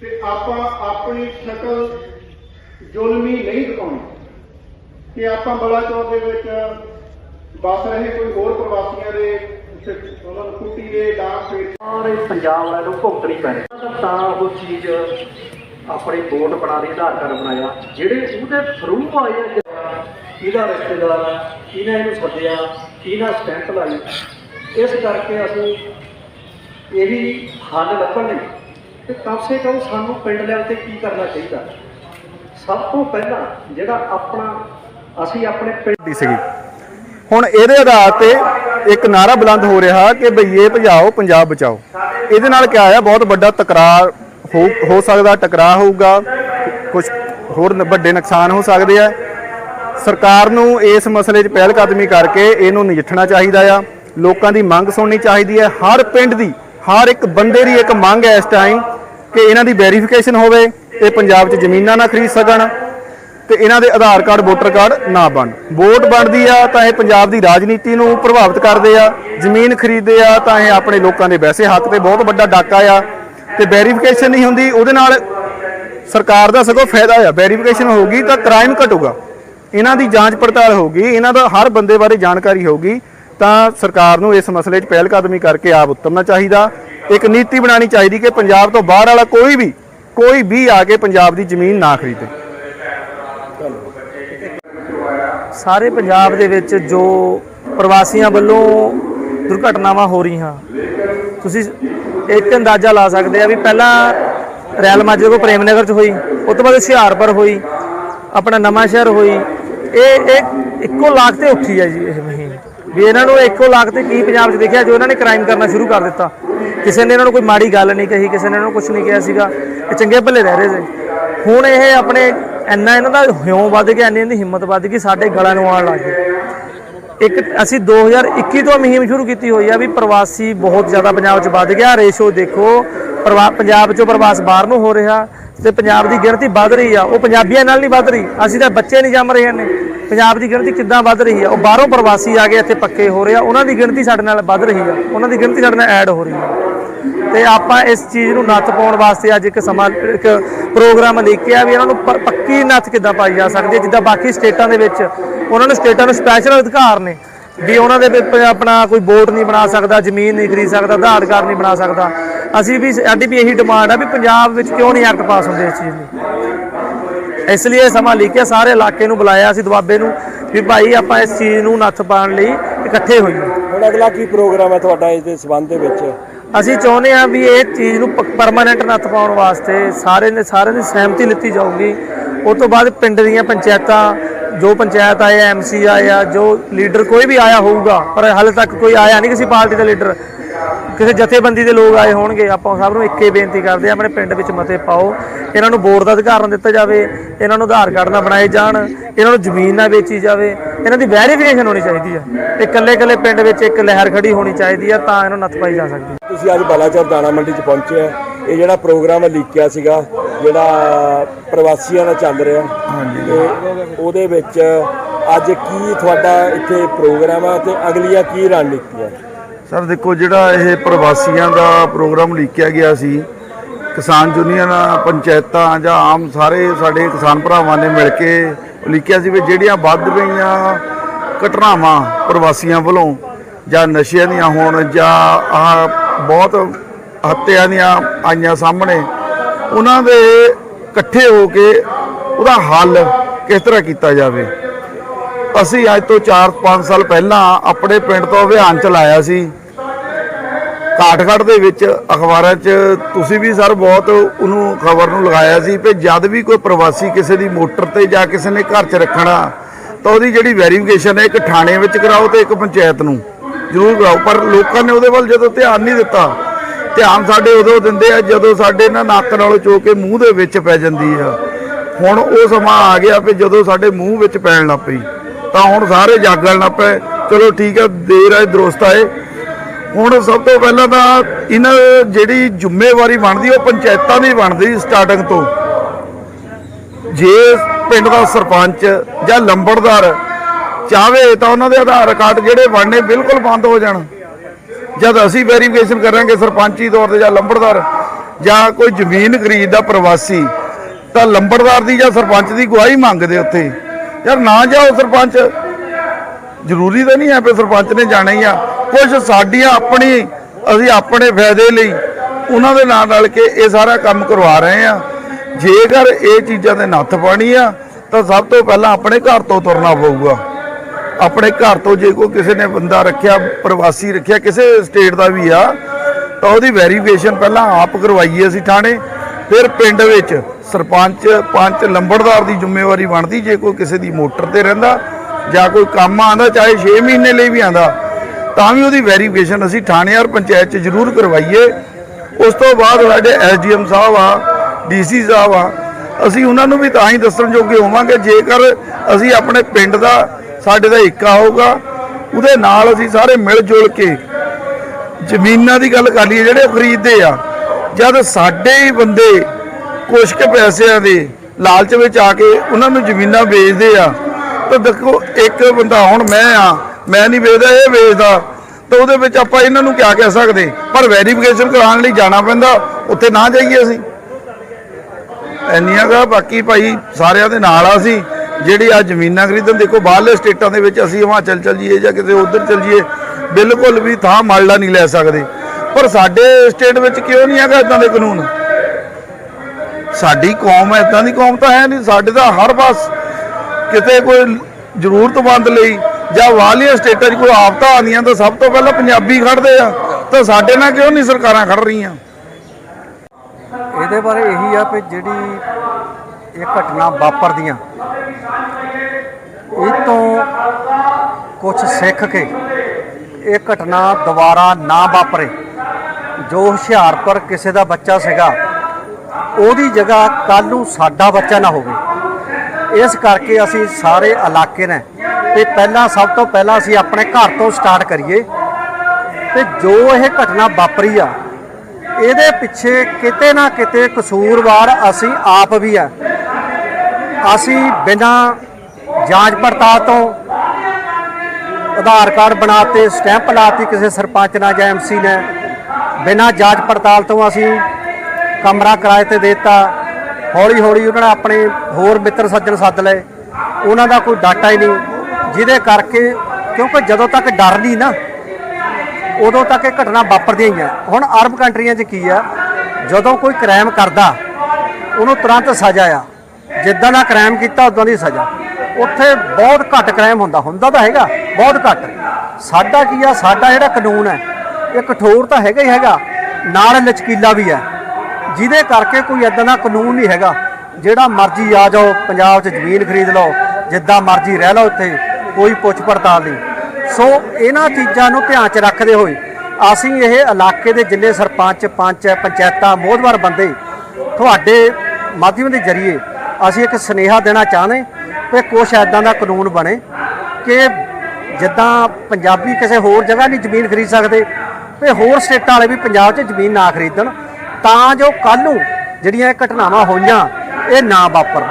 ਤੇ ਆਪਾਂ ਆਪਣੀ ਸ਼ਕਲ ਜ਼ੁਲਮੀ ਨਹੀਂ ਦਿਖਾਉਣੀ। ਕਿ ਆਪਾਂ ਬਲਾਚੌਰ ਦੇ ਵਿੱਚ ਵਸ ਰਹੇ ਕੋਈ ਹੋਰ ਪ੍ਰਵਾਸੀਆਂ ਦੇ ਉਹਨਾਂ ਨੂੰ ਕੁੱਟੀ ਦੇ, ਡਾਂਸ ਦੇ। ਸਾਰੇ ਪੰਜਾਬ ਵਾਲਿਆਂ ਨੂੰ ਭੁਗਤਣੀ ਪੈਣੀ। ਤਾਂ ਉਹ ਚੀਜ਼ ਆਪਣੇ ਬੋਰਡ ਬਣਾ ਦੇ, ਆਧਾਰ ਕਾਰਡ ਬਣਾਇਆ। ਜਿਹੜੇ ਉਹਦੇ ਥਰੂ ਆਏ ਆ, ਇਹਦਾ ਰਿਸ਼ਤੇਦਾਰ ਆ, ਇਹਨਾਂ ਇਹਨੂੰ ਸੱਦਿਆ ਇਹਨਾਂ ਸਟੈਂਪ ਲਾਈ ਇਸ ਕਰਕੇ ਅਸੀਂ ਇਹੀ ਹੱਲ ਲੱਭਣ ਲਈ ਤੇ ਕਮ ਸੇ ਕਮ ਸਾਨੂੰ ਪਿੰਡ ਲੈਵਲ ਤੇ ਕੀ ਕਰਨਾ ਚਾਹੀਦਾ? ਸਭ ਤੋਂ ਪਹਿਲਾਂ ਜਿਹੜਾ ਆਪਣਾ, ਅਸੀਂ ਆਪਣੇ ਪਿੰਡ ਦੀ ਸੀਗੀ। ਹੁਣ ਇਹਦੇ ਆਧਾਰ ਤੇ ਇੱਕ ਨਾਰਾ ਬੁਲੰਦ ਹੋ ਰਿਹਾ ਕਿ ਬਈਏ ਭਜਾਓ, ਪੰਜਾਬ ਬਚਾਓ। ਇਹਦੇ ਨਾਲ ਕਿਆ ਆ ਬਹੁਤ ਵੱਡਾ ਤਕਰਾਰ ਹੋ ਹੋ ਸਕਦਾ, ਟਕਰਾਅ ਹੋਊਗਾ। ਕੁਝ ਹੋਰ ਵੱਡੇ ਨੁਕਸਾਨ ਹੋ ਸਕਦੇ ਆ। ਸਰਕਾਰ ਨੂੰ ਇਸ ਮਸਲੇ 'ਚ ਪਹਿਲ ਕਦਮੀ ਕਰਕੇ ਇਹਨੂੰ ਨਜਿੱਠਣਾ ਚਾਹੀਦਾ ਆ। ਲੋਕਾਂ ਦੀ ਮੰਗ ਸੁਣਨੀ ਚਾਹੀਦੀ ਹੈ। ਹਰ ਪਿੰਡ ਦੀ, ਹਰ ਇੱਕ ਬੰਦੇ ਦੀ ਇੱਕ ਮੰਗ ਹੈ ਇਸ ਟਾਈਮ ਕਿ ਇਹਨਾਂ ਦੀ ਵੈਰੀਫਿਕੇਸ਼ਨ ਹੋਵੇ ਇਹ ਪੰਜਾਬ 'ਚ ਜ਼ਮੀਨਾਂ ਨਾ ਖਰੀਦ ਸਕਣ ਤੇ ਇਹਨਾਂ ਦੇ ਆਧਾਰ ਕਾਰਡ, ਵੋਟਰ ਕਾਰਡ ਨਾ ਬਣ। ਵੋਟ ਬਣਦੀ ਆ ਤਾਂ ਇਹ ਪੰਜਾਬ ਦੀ ਰਾਜਨੀਤੀ ਨੂੰ ਪ੍ਰਭਾਵਿਤ ਕਰਦੇ ਆ। ਜ਼ਮੀਨ ਖਰੀਦਦੇ ਆ ਤਾਂ ਇਹ ਆਪਣੇ ਲੋਕਾਂ ਦੇ ਵੈਸੇ ਹੱਕ ਤੇ ਬਹੁਤ ਵੱਡਾ ਡਾਕਾ ਆ ਤੇ ਵੈਰੀਫਿਕੇਸ਼ਨ ਨਹੀਂ ਹੁੰਦੀ, ਉਹਦੇ ਨਾਲ ਸਰਕਾਰ ਦਾ ਸਗੋਂ ਫਾਇਦਾ ਆ। ਵੈਰੀਫਿਕੇਸ਼ਨ ਹੋਊਗੀ ਤਾਂ ਕ੍ਰਾਈਮ ਘਟੂਗਾ। ਇਹਨਾਂ ਦੀ ਜਾਂਚ ਪੜਤਾਲ ਹੋਊਗੀ, ਇਹਨਾਂ ਦਾ ਹਰ ਬੰਦੇ ਬਾਰੇ ਜਾਣਕਾਰੀ ਹੋਊਗੀ ਤਾਂ ਸਰਕਾਰ ਨੂੰ ਇਸ ਮਸਲੇ 'ਚ ਪਹਿਲ ਕਦਮੀ ਕਰਕੇ ਆਪ ਉਤਰਨਾ ਚਾਹੀਦਾ। ਇੱਕ ਨੀਤੀ ਬਣਾਉਣੀ ਚਾਹੀਦੀ ਕਿ ਪੰਜਾਬ ਤੋਂ ਬਾਹਰ ਵਾਲਾ ਕੋਈ ਵੀ ਕੋਈ ਵੀ ਆ ਕੇ ਪੰਜਾਬ ਦੀ ਜ਼ਮੀਨ ਨਾ ਖਰੀਦੇ। ਸਾਰੇ ਪੰਜਾਬ ਦੇ ਵਿੱਚ ਜੋ ਪ੍ਰਵਾਸੀਆਂ ਵੱਲੋਂ ਦੁਰਘਟਨਾਵਾਂ ਹੋ ਰਹੀਆਂ, ਤੁਸੀਂ ਇੱਕ ਅੰਦਾਜ਼ਾ ਲਾ ਸਕਦੇ ਆ ਵੀ ਪਹਿਲਾਂ ਰੈਲ ਮਾਜਰੇ ਕੋ ਪ੍ਰੇਮ ਨਗਰ ਚ ਹੋਈ ਉਸ ਤੋਂ ਬਾਅਦ ਹੁਸ਼ਿਆਰਪੁਰ ਹੋਈ, ਆਪਣਾ ਨਵਾਂ ਸ਼ਹਿਰ ਹੋਈ, ਇਹ ਇਹ ਇੱਕੋ ਲਾਖ ਤੇ ਉੱਠੀ ਹੈ ਜੀ ਇਹ ਮੁਹਿੰਮ ਵੀ ਇਹਨਾਂ ਨੂੰ ਇੱਕੋ ਲਾਖ ਤੇ ਕੀ ਪੰਜਾਬ 'ਚ ਦੇਖਿਆ ਜੋ ਇਹਨਾਂ ਨੇ ਕ੍ਰਾਈਮ ਕਰਨਾ ਸ਼ੁਰੂ ਕਰ ਦਿੱਤਾ। ਕਿਸੇ ਨੇ ਇਹਨਾਂ ਨੂੰ ਕੋਈ ਮਾੜੀ ਗੱਲ ਨਹੀਂ ਕਹੀ, ਕਿਸੇ ਨੇ ਇਹਨਾਂ ਨੂੰ ਕੁਝ ਨਹੀਂ ਕਿਹਾ ਸੀਗਾ। ਇਹ ਚੰਗੇ ਭੱਲੇ ਰਹਿ ਰਹੇ ਸੀ। ਹੁਣ ਇਹ ਆਪਣੇ ਇੰਨਾ ਇਹਨਾਂ ਦਾ ਹਿਉਂ ਵੱਧ ਗਿਆ, ਇੰਨੀ ਇਹਨਾਂ ਦੀ ਹਿੰਮਤ ਵੱਧ ਗਈ, ਸਾਡੇ ਗਲਾਂ ਨੂੰ ਆਉਣ ਲੱਗ ਗਏ। ਇੱਕ ਅਸੀਂ 2021 ਤੋਂ ਮੁਹਿੰਮ ਸ਼ੁਰੂ ਕੀਤੀ ਹੋਈ ਆ ਵੀ ਪ੍ਰਵਾਸੀ ਬਹੁਤ ਜ਼ਿਆਦਾ ਪੰਜਾਬ 'ਚ ਵੱਧ ਗਿਆ। ਰੇਸ਼ੋ ਦੇਖੋ, ਪ੍ਰਵਾ- ਪੰਜਾਬ 'ਚੋਂ ਪ੍ਰਵਾਸ ਬਾਹਰ ਨੂੰ ਹੋ ਰਿਹਾ। ਤੇ ਪੰਜਾਬ ਦੀ ਗਿਣਤੀ ਵੱਧ ਰਹੀ ਆ। ਉਹ ਪੰਜਾਬੀਆਂ ਨਾਲ ਨਹੀਂ ਵੱਧ ਰਹੀ। ਅਸੀਂ ਤਾਂ ਬੱਚੇ ਨਹੀਂ ਜੰਮ ਰਹੇ ਨੇ ਪੰਜਾਬ ਦੀ ਗਿਣਤੀ ਕਿੱਦਾਂ ਵੱਧ ਰਹੀ ਆ? ਉਹ ਬਾਹਰੋਂ ਪ੍ਰਵਾਸੀ ਆ ਕੇ ਇੱਥੇ ਪੱਕੇ ਹੋ ਰਹੇ ਆ। ਉਹਨਾਂ ਦੀ ਗਿਣਤੀ ਸਾਡੇ ਨਾਲ ਵੱਧ ਰਹੀ ਆ। ਉਹਨਾਂ ਦੀ ਗਿਣਤੀ ਸਾਡੇ ਨਾਲ ਐਡ ਹੋ ਰਹੀ ਆ। ਤੇ ਆਪਾਂ ਇਸ ਚੀਜ਼ ਨੂੰ ਨੱਥ ਪਾਉਣ ਵਾਸਤੇ ਅੱਜ ਇੱਕ ਸਮਾਂ, ਇੱਕ ਪ੍ਰੋਗਰਾਮ ਲਿਖਿਆ ਵੀ ਇਹਨਾਂ ਨੂੰ ਪੱਕੀ ਨੱਥ ਕਿੱਦਾਂ ਪਾਈ ਜਾ ਸਕਦੀ ਹੈ? ਜਿੱਦਾਂ ਬਾਕੀ ਸਟੇਟਾਂ ਦੇ ਵਿੱਚ ਉਹਨਾਂ ਨੂੰ ਸਟੇਟਾਂ ਨੂੰ ਸਪੈਸ਼ਲ ਅਧਿਕਾਰ ਨੇ। ਵੀ ਉਹਨਾਂ ਦੇ ਆਪਣਾ ਕੋਈ ਵੋਟ ਨਹੀਂ ਬਣਾ ਸਕਦਾ ਜ਼ਮੀਨ ਨਹੀਂ ਖਰੀਦ ਸਕਦਾ ਆਧਾਰ ਕਾਰਡ ਨਹੀਂ ਬਣਾ ਸਕਦਾ। ਅਸੀਂ ਵੀ ਸਾਡੀ ਵੀ ਇਹੀ ਡਿਮਾਂਡ ਆ ਵੀ ਪੰਜਾਬ ਵਿੱਚ ਕਿਉਂ ਨਹੀਂ ਐਕਟ ਪਾਸ ਹੁੰਦੇ ਇਸ ਚੀਜ਼ ਲਈ ਇਸ ਲਈ ਇਹ ਸਮਾਂ ਲਿਖਿਆ ਸਾਰੇ ਇਲਾਕੇ ਨੂੰ ਬੁਲਾਇਆ ਸੀ ਦੁਆਬੇ ਨੂੰ ਵੀ ਭਾਈ ਆਪਾਂ ਇਸ ਚੀਜ਼ ਨੂੰ ਨੱਥ ਪਾਉਣ ਲਈ ਇਕੱਠੇ ਹੋਈਏ। ਹੁਣ ਅਗਲਾ ਕੀ ਪ੍ਰੋਗਰਾਮ ਹੈ ਤੁਹਾਡਾ ਇਸ ਦੇ ਸਬੰਧ ਦੇ ਵਿੱਚ? ਅਸੀਂ ਚਾਹੁੰਦੇ ਹਾਂ ਵੀ ਇਹ ਚੀਜ਼ ਨੂੰ ਪਰਮਾਨੈਂਟ ਨੱਥ ਪਾਉਣ ਵਾਸਤੇ ਸਾਰੇ ਨੇ ਸਾਰਿਆਂ ਦੀ ਸਹਿਮਤੀ ਲਿੱਤੀ ਜਾਊਗੀ। ਉਸ ਤੋਂ ਬਾਅਦ ਪਿੰਡ ਦੀਆਂ ਪੰਚਾਇਤਾਂ ਜੋ ਪੰਚਾਇਤ ਆਏ ਐਮਸੀ ਆਏ ਆ, ਜੋ ਲੀਡਰ ਕੋਈ ਵੀ ਆਇਆ ਹੋਊਗਾ, ਪਰ ਹਾਲੇ ਤੱਕ ਕੋਈ ਆਇਆ ਨਹੀਂ ਕਿਸੇ ਪਾਰਟੀ ਦਾ ਲੀਡਰ ਕਿਸੇ ਜਥੇਬੰਦੀ ਦੇ ਲੋਕ ਆਏ ਹੋਣਗੇ, ਆਪਾਂ ਸਭ ਨੂੰ ਇੱਕੇ ਬੇਨਤੀ ਕਰਦੇ ਆ, ਆਪਣੇ ਪਿੰਡ ਵਿੱਚ ਮਤੇ ਪਾਓ। ਇਹਨਾਂ ਨੂੰ ਵੋਟ ਦਾ ਅਧਿਕਾਰ ਨਾ ਦਿੱਤਾ ਜਾਵੇ, ਇਹਨਾਂ ਨੂੰ ਆਧਾਰ ਕਾਰਡ ਨਾ ਬਣਾਏ ਜਾਣ, ਇਹਨਾਂ ਨੂੰ ਜ਼ਮੀਨ ਨਾ ਵੇਚੀ ਜਾਵੇ। ਇਹਨਾਂ ਦੀ ਵੈਰੀਫਿਕੇਸ਼ਨ ਹੋਣੀ ਚਾਹੀਦੀ ਆ। ਇਹ ਇਕੱਲੇ ਇਕੱਲੇ ਪਿੰਡ ਵਿੱਚ ਇੱਕ ਲਹਿਰ ਖੜੀ ਹੋਣੀ ਚਾਹੀਦੀ ਆ, ਤਾਂ ਇਹਨੂੰ ਨੱਥ ਪਾਈ ਜਾ ਸਕਦੀ ਤੁਸੀਂ ਅੱਜ ਬਲਾਚੌਰ ਦਾਣਾ ਮੰਡੀ 'ਚ ਪਹੁੰਚੇ ਆ। ਇਹ ਜਿਹੜਾ ਪ੍ਰੋਗਰਾਮ ਲਿਖਿਆ ਸੀਗਾ ਜਿਹੜਾ ਪ੍ਰਵਾਸੀਆਂ ਦਾ ਚੱਲ ਰਿਹਾ। ਹਾਂਜੀ। ਤੇ ਉਹਦੇ ਵਿੱਚ ਅੱਜ ਕੀ ਤੁਹਾਡਾ ਇੱਥੇ ਪ੍ਰੋਗਰਾਮ ਆ ਤੇ ਅਗਲੀਆਂ ਕੀ ਰਣਨੀਤੀ ਹੈ ਸਰ ਦੇਖੋ ਜਿਹੜਾ ਇਹ ਪ੍ਰਵਾਸੀਆਂ ਦਾ ਪ੍ਰੋਗਰਾਮ ਲਿਖਿਆ ਗਿਆ ਸੀ ਕਿਸਾਨ ਯੂਨੀਅਨਾਂ ਪੰਚਾਇਤਾਂ ਜਾਂ ਆਮ ਸਾਰੇ ਸਾਡੇ ਕਿਸਾਨ ਭਰਾਵਾਂ ਨੇ ਮਿਲ ਕੇ ਲਿਖਿਆ ਸੀ ਵੀ ਜਿਹੜੀਆਂ ਵੱਧ ਰਹੀਆਂ ਘਟਨਾਵਾਂ ਪ੍ਰਵਾਸੀਆਂ ਵੱਲੋਂ ਜਾਂ ਨਸ਼ਿਆਂ ਦੀਆਂ ਹੋਣ ਜਾਂ ਆਹ ਬਹੁਤ ਹੱਤਿਆਂ ਦੀਆਂ ਆਈਆਂ ਸਾਹਮਣੇ ਉਹਨਾਂ ਦੇ ਇਕੱਠੇ ਹੋ ਕੇ ਉਹਦਾ ਹੱਲ ਕਿਸ ਤਰ੍ਹਾਂ ਕੀਤਾ ਜਾਵੇ। ਅਸੀਂ ਅੱਜ ਤੋਂ 4-5 ਸਾਲ ਪਹਿਲਾਂ ਆਪਣੇ ਪਿੰਡ ਤੋਂ ਅਭਿਆਨ ਚਲਾਇਆ ਸੀ। ਕਾਠਗੜ੍ਹ ਦੇ ਵਿੱਚ ਅਖਬਾਰਾਂ 'ਚ ਤੁਸੀਂ ਵੀ ਸਰ ਬਹੁਤ ਉਹਨੂੰ ਖਬਰ ਨੂੰ ਲਗਾਇਆ ਸੀ ਕਿ ਜਦ ਵੀ ਕੋਈ ਪ੍ਰਵਾਸੀ ਕਿਸੇ ਦੀ ਮੋਟਰ ਤੇ ਜਾਂ ਕਿਸੇ ਨੇ ਘਰ 'ਚ ਰੱਖਣਾ, ਤਾਂ ਉਹਦੀ ਜਿਹੜੀ ਵੈਰੀਫਿਕੇਸ਼ਨ ਹੈ ਇੱਕ ਥਾਣੇ ਵਿੱਚ ਕਰਾਓ ਤੇ ਇੱਕ ਪੰਚਾਇਤ ਨੂੰ ਜ਼ਰੂਰ ਕਰਾਓ। ਪਰ ਲੋਕਾਂ ਨੇ ਉਹਦੇ ਵੱਲ ਜਦੋਂ ਧਿਆਨ ਨਹੀਂ ਦਿੱਤਾ ਧਿਆਨ ਸਾਡੇ ਉਦੋਂ ਦਿੰਦੇ ਆ ਜਦੋਂ ਸਾਡੇ ਨਾ ਨੱਕ ਨਾਲੋਂ ਚੋ ਕੇ ਮੂੰਹ ਦੇ ਵਿੱਚ ਪੈ ਜਾਂਦੀ ਆ। ਹੁਣ ਉਹ ਸਮਾਂ ਆ ਗਿਆ ਵੀ ਜਦੋਂ ਸਾਡੇ ਮੂੰਹ ਵਿੱਚ ਪੈਣ ਲੱਗ ਪਈ, ਤਾਂ ਹੁਣ ਸਾਰੇ ਜਾਗਣ ਲੱਗ ਪਏ। ਚਲੋ ਠੀਕ ਹੈ ਦੇਰ ਆਏ ਦਰੁਸਤ ਆਏ ਹੁਣ ਸਭ ਤੋਂ ਪਹਿਲਾਂ ਤਾਂ ਇਹਨਾਂ ਜਿਹੜੀ ਜ਼ਿੰਮੇਵਾਰੀ ਬਣਦੀ, ਉਹ ਪੰਚਾਇਤਾਂ ਦੀ ਬਣਦੀ ਸਟਾਰਟਿੰਗ ਤੋਂ। ਜੇ ਪਿੰਡ ਦਾ ਸਰਪੰਚ ਜਾਂ ਲੰਬੜਦਾਰ ਚਾਹਵੇ ਤਾਂ ਉਹਨਾਂ ਦੇ ਆਧਾਰ ਕਾਰਡ ਜਿਹੜੇ ਬਣਨੇ ਬਿਲਕੁਲ ਬੰਦ ਹੋ ਜਾਣ। ਜਦ ਅਸੀਂ ਵੈਰੀਫਿਕੇਸ਼ਨ ਕਰਾਂਗੇ ਸਰਪੰਚੀ ਤੌਰ ਤੇ ਜਾਂ ਲੰਬੜਦਾਰ ਜਾਂ ਕੋਈ ਜ਼ਮੀਨ ਖਰੀਦਦਾ ਪ੍ਰਵਾਸੀ, ਤਾਂ ਲੰਬੜਦਾਰ ਦੀ ਜਾਂ ਸਰਪੰਚ ਦੀ ਗਵਾਹੀ ਮੰਗਦੇ ਉੱਥੇ। ਯਾਰ ਨਾ ਜਾਓ ਸਰਪੰਚ। ਜ਼ਰੂਰੀ ਤਾਂ ਨਹੀਂ ਹੈ ਵੀ ਸਰਪੰਚ ਨੇ ਜਾਣਾ ਹੀ ਆ। ਕੁਝ ਸਾਡੀਆਂ ਆਪਣੀ, ਅਸੀਂ ਆਪਣੇ ਫਾਇਦੇ ਲਈ ਉਹਨਾਂ ਦੇ ਨਾਲ ਰਲ ਕੇ ਇਹ ਸਾਰਾ ਕੰਮ ਕਰਵਾ ਰਹੇ ਆ ਜੇਕਰ ਇਹ ਚੀਜ਼ਾਂ ਦੇ ਨੱਥ ਪਾਣੀ ਆ, ਤਾਂ ਸਭ ਤੋਂ ਪਹਿਲਾਂ ਆਪਣੇ ਘਰ ਤੋਂ ਤੁਰਨਾ ਪਊਗਾ। ਆਪਣੇ ਘਰ ਤੋਂ ਜੇ ਕੋਈ ਕਿਸੇ ਨੇ ਬੰਦਾ ਰੱਖਿਆ, ਪ੍ਰਵਾਸੀ ਰੱਖਿਆ, ਕਿਸੇ ਸਟੇਟ ਦਾ ਵੀ ਆ, ਤਾਂ ਉਹਦੀ ਵੈਰੀਫਿਕੇਸ਼ਨ ਪਹਿਲਾਂ ਆਪ ਕਰਵਾਈਏ ਅਸੀਂ ਥਾਣੇ। ਫਿਰ ਪਿੰਡ ਵਿੱਚ ਸਰਪੰਚ, ਪੰਚ ਲੰਬੜਦਾਰ ਦੀ ਜ਼ਿੰਮੇਵਾਰੀ ਬਣਦੀ, ਜੇ ਕੋਈ ਕਿਸੇ ਦੀ ਮੋਟਰ ਤੇ ਰਹਿੰਦਾ ਜਾਂ ਕੋਈ ਕੰਮ ਆਂਦਾ ਚਾਹੇ 6 ਮਹੀਨੇ ਲਈ ਵੀ ਆਂਦਾ ਤਾਂ ਵੀ ਉਹਦੀ ਵੈਰੀਫਿਕੇਸ਼ਨ ਅਸੀਂ ਥਾਣੇ ਔਰ ਪੰਚਾਇਤ 'ਚ ਜ਼ਰੂਰ ਕਰਵਾਈਏ। ਉਸ ਤੋਂ ਬਾਅਦ ਸਾਡੇ ਐਸਡੀਐਮ ਸਾਹਿਬ ਆ ਡੀਸੀ ਸਾਹਿਬ ਆ, ਅਸੀਂ ਉਹਨਾਂ ਨੂੰ ਵੀ ਤਾਂ ਹੀ ਦੱਸਣ ਜੋਗੇ ਹੋਵਾਂਗੇ, ਜੇਕਰ ਅਸੀਂ ਆਪਣੇ ਪਿੰਡ ਦਾ ਸਾਡੇ ਦਾ ਏਕਾ ਹੋਊਗਾ, ਉਹਦੇ ਨਾਲ ਅਸੀਂ ਸਾਰੇ ਮਿਲ ਜੁਲ ਕੇ ਜ਼ਮੀਨਾਂ ਦੀ ਗੱਲ ਕਰ ਲਈਏ, ਜਿਹੜੇ ਉਹ ਖਰੀਦਦੇ ਆ, ਜਦ ਸਾਡੇ ਹੀ ਬੰਦੇ ਕੁਛ ਕੁ ਪੈਸਿਆਂ ਦੇ ਲਾਲਚ ਵਿੱਚ ਆ ਕੇ ਉਹਨਾਂ ਨੂੰ ਜ਼ਮੀਨਾਂ ਵੇਚਦੇ ਆ, ਤਾਂ ਦੇਖੋ ਇੱਕ ਬੰਦਾ ਹੁਣ ਮੈਂ ਆ, ਮੈਂ ਨਹੀਂ ਵੇਚਦਾ, ਇਹ ਵੇਚਦਾ, ਤਾਂ ਉਹਦੇ ਵਿੱਚ ਆਪਾਂ ਇਹਨਾਂ ਨੂੰ ਕਿਆ ਕਹਿ ਸਕਦੇ? ਪਰ ਵੈਰੀਫਿਕੇਸ਼ਨ ਕਰਾਉਣ ਲਈ ਜਾਣਾ ਪੈਂਦਾ, ਉੱਥੇ ਨਾ ਜਾਈਏ ਅਸੀਂ। ਇੰਨੀਆਂ ਦਾ ਬਾਕੀ ਭਾਈ ਸਾਰਿਆਂ ਦੇ ਨਾਲ ਆ ਅਸੀਂ। ਜਿਹੜੀ ਆ ਜ਼ਮੀਨਾਂ ਖਰੀਦਣ, ਦੇਖੋ ਬਾਹਰਲੇ ਸਟੇਟਾਂ ਦੇ ਵਿੱਚ ਅਸੀਂ ਹਿਮਾਚਲ ਚੱਲ ਜਾਈਏ ਜਾਂ ਕਿਤੇ ਉਧਰ ਚੱਲ ਜਾਈਏ ਬਿਲਕੁਲ ਵੀ ਥਾਂ ਮਾਲੜਾ ਨਹੀਂ ਲੈ ਸਕਦੇ। ਪਰ ਸਾਡੇ ਸਟੇਟ ਵਿੱਚ ਕਿਉਂ ਨਹੀਂ ਹੈਗਾ ਇਦਾਂ ਦੇ ਕਾਨੂੰਨ? ਸਾਡੀ ਕੌਮ ਹੈ ਇਦਾਂ ਦੀ ਕੌਮ ਤਾਂ ਹੈ ਨਹੀਂ। ਸਾਡੇ ਤਾਂ ਹਰ ਪਾਸ ਕਿਤੇ ਕੋਈ ਜ਼ਰੂਰਤਮੰਦ ਲਈ ਜਾਂ ਵਾਲੀਆਂ ਸਟੇਟਾਂ 'ਚ ਕੋਈ ਆਫਤਾਂ ਆਉਂਦੀਆਂ ਤਾਂ ਸਭ ਤੋਂ ਪਹਿਲਾਂ ਪੰਜਾਬੀ ਖੜਦੇ ਆ। ਤਾਂ ਸਾਡੇ ਨਾਲ ਕਿਉਂ ਨਹੀਂ ਸਰਕਾਰਾਂ ਖੜ ਰਹੀਆਂ? ਇਹਦੇ ਬਾਰੇ ਇਹੀ ਆ ਕਿ ਜਿਹੜੀ ਇਹ ਘਟਨਾ ਵਾਪਰਦੀਆਂ ਇਹ ਤੋਂ ਕੁਝ ਸਿੱਖ ਕੇ ਇਹ ਘਟਨਾ ਦੁਬਾਰਾ ਨਾ ਵਾਪਰੇ। ਜੋ ਹੁਸ਼ਿਆਰਪੁਰ ਕਿਸੇ ਦਾ ਬੱਚਾ ਸੀਗਾ, ਉਹਦੀ ਜਗ੍ਹਾ ਕੱਲ ਨੂੰ ਸਾਡਾ ਬੱਚਾ ਨਾ ਹੋਵੇ। ਇਸ ਕਰਕੇ ਅਸੀਂ ਸਾਰੇ ਇਲਾਕੇ ਨੇ, ਤੇ ਪਹਿਲਾਂ ਸਭ ਤੋਂ ਪਹਿਲਾਂ ਅਸੀਂ ਆਪਣੇ ਘਰ ਤੋਂ ਸਟਾਰਟ ਕਰੀਏ। ਤੇ ਜੋ ਇਹ ਘਟਨਾ ਵਾਪਰੀ ਆ, ਇਹਦੇ ਪਿੱਛੇ ਕਿਤੇ ਨਾ ਕਿਤੇ ਕਸੂਰਵਾਰ ਅਸੀਂ ਆਪ ਵੀ ਆ। ਅਸੀਂ ਬਿਨਾਂ ਜਾਂਚ ਪੜਤਾਲ ਤੋਂ ਆਧਾਰ ਕਾਰਡ ਬਣਾਤੇ, ਸਟੈਂਪ ਲਾਤੀ ਕਿਸੇ ਸਰਪੰਚ ਨਾਲ ਜਾਂ ਐਮਸੀ ਨੇ। ਬਿਨਾਂ ਜਾਂਚ ਪੜਤਾਲ ਤੋਂ ਅਸੀਂ ਕਮਰਾ ਕਿਰਾਏ ਤੇ ਦਿੱਤਾ। ਹੌਲੀ ਹੌਲੀ ਉਹਨਾਂ ਨੇ ਆਪਣੇ ਹੋਰ ਮਿੱਤਰ ਸੱਜਣ ਸੱਦ ਲਏ। ਉਹਨਾਂ ਦਾ ਕੋਈ ਡਾਟਾ ਹੀ ਨਹੀਂ। ਜਿਹਦੇ ਕਰਕੇ ਕਿਉਂਕਿ ਜਦੋਂ ਤੱਕ ਡਰ ਨਹੀਂ ਨਾ, ਉਦੋਂ ਤੱਕ ਇਹ ਘਟਨਾ ਵਾਪਰਦੀਆਂ ਹੀ ਆ। ਹੁਣ ਅਰਬ ਕੰਟਰੀਆਂ 'ਚ ਕੀ ਆ? ਜਦੋਂ ਕੋਈ ਕ੍ਰਾਈਮ ਕਰਦਾ, ਉਹਨੂੰ ਤੁਰੰਤ ਸਜ਼ਾ ਆ। ਜਿੱਦਾਂ ਦਾ ਕ੍ਰਾਈਮ ਕੀਤਾ, ਉਦਾਂ ਦੀ ਸਜ਼ਾ। ਉੱਥੇ ਬਹੁਤ ਘੱਟ ਕ੍ਰਾਈਮ ਹੁੰਦਾ ਹੁੰਦਾ ਤਾਂ ਹੈਗਾ, ਬਹੁਤ ਘੱਟ। ਸਾਡਾ ਕੀ ਆ, ਸਾਡਾ ਜਿਹੜਾ ਕਾਨੂੰਨ ਹੈ, ਇਹ ਕਠੋਰ ਤਾਂ ਹੈਗਾ ਹੀ ਹੈਗਾ, ਨਾਲ ਲਚਕੀਲਾ ਵੀ ਹੈ। ਜਿਹਦੇ ਕਰਕੇ ਕੋਈ ਇਦਾਂ ਦਾ ਕਾਨੂੰਨ ਨਹੀਂ ਹੈਗਾ, ਜਿਹੜਾ ਮਰਜ਼ੀ ਆ ਜਾਓ, ਪੰਜਾਬ 'ਚ ਜ਼ਮੀਨ ਖਰੀਦ ਲਓ, ਜਿੱਦਾਂ ਮਰਜ਼ੀ ਰਹਿ ਲਓ ਇੱਥੇ ਕੋਈ ਪੁੱਛ ਪੜਤਾਲ ਨਹੀਂ। ਸੋ ਇਹਨਾਂ ਚੀਜ਼ਾਂ ਨੂੰ ਧਿਆਨ 'ਚ ਰੱਖਦੇ ਹੋਏ, ਅਸੀਂ ਇਹ ਇਲਾਕੇ ਦੇ ਜਿੰਨੇ ਸਰਪੰਚ, ਪੰਚ, ਪੰਚਾਇਤਾਂ, ਮੋਹਦਵਾਰ ਬੰਦੇ, ਤੁਹਾਡੇ ਮਾਧਿਅਮ ਦੇ ਜ਼ਰੀਏ ਅਸੀਂ ਇੱਕ ਸੁਨੇਹਾ ਦੇਣਾ ਚਾਹੁੰਦੇ ਕਿ ਕੁਛ ਐਦਾਂ ਦਾ ਕਾਨੂੰਨ ਬਣੇ ਕਿ ਜਿੱਦਾਂ ਪੰਜਾਬੀ ਕਿਸੇ ਹੋਰ ਜਗ੍ਹਾ ਨਹੀਂ ਜ਼ਮੀਨ ਖਰੀਦ ਸਕਦੇ ਤੇ ਹੋਰ ਸਟੇਟਾਂ ਵਾਲੇ ਵੀ ਪੰਜਾਬ 'ਚ ਜ਼ਮੀਨ ਨਾ ਖਰੀਦਣ, ਤਾਂ ਜੋ ਕੱਲ ਨੂੰ ਜਿਹੜੀਆਂ ਇਹ ਘਟਨਾਵਾਂ ਹੋਈਆਂ, ਇਹ ਨਾ ਵਾਪਰਨ।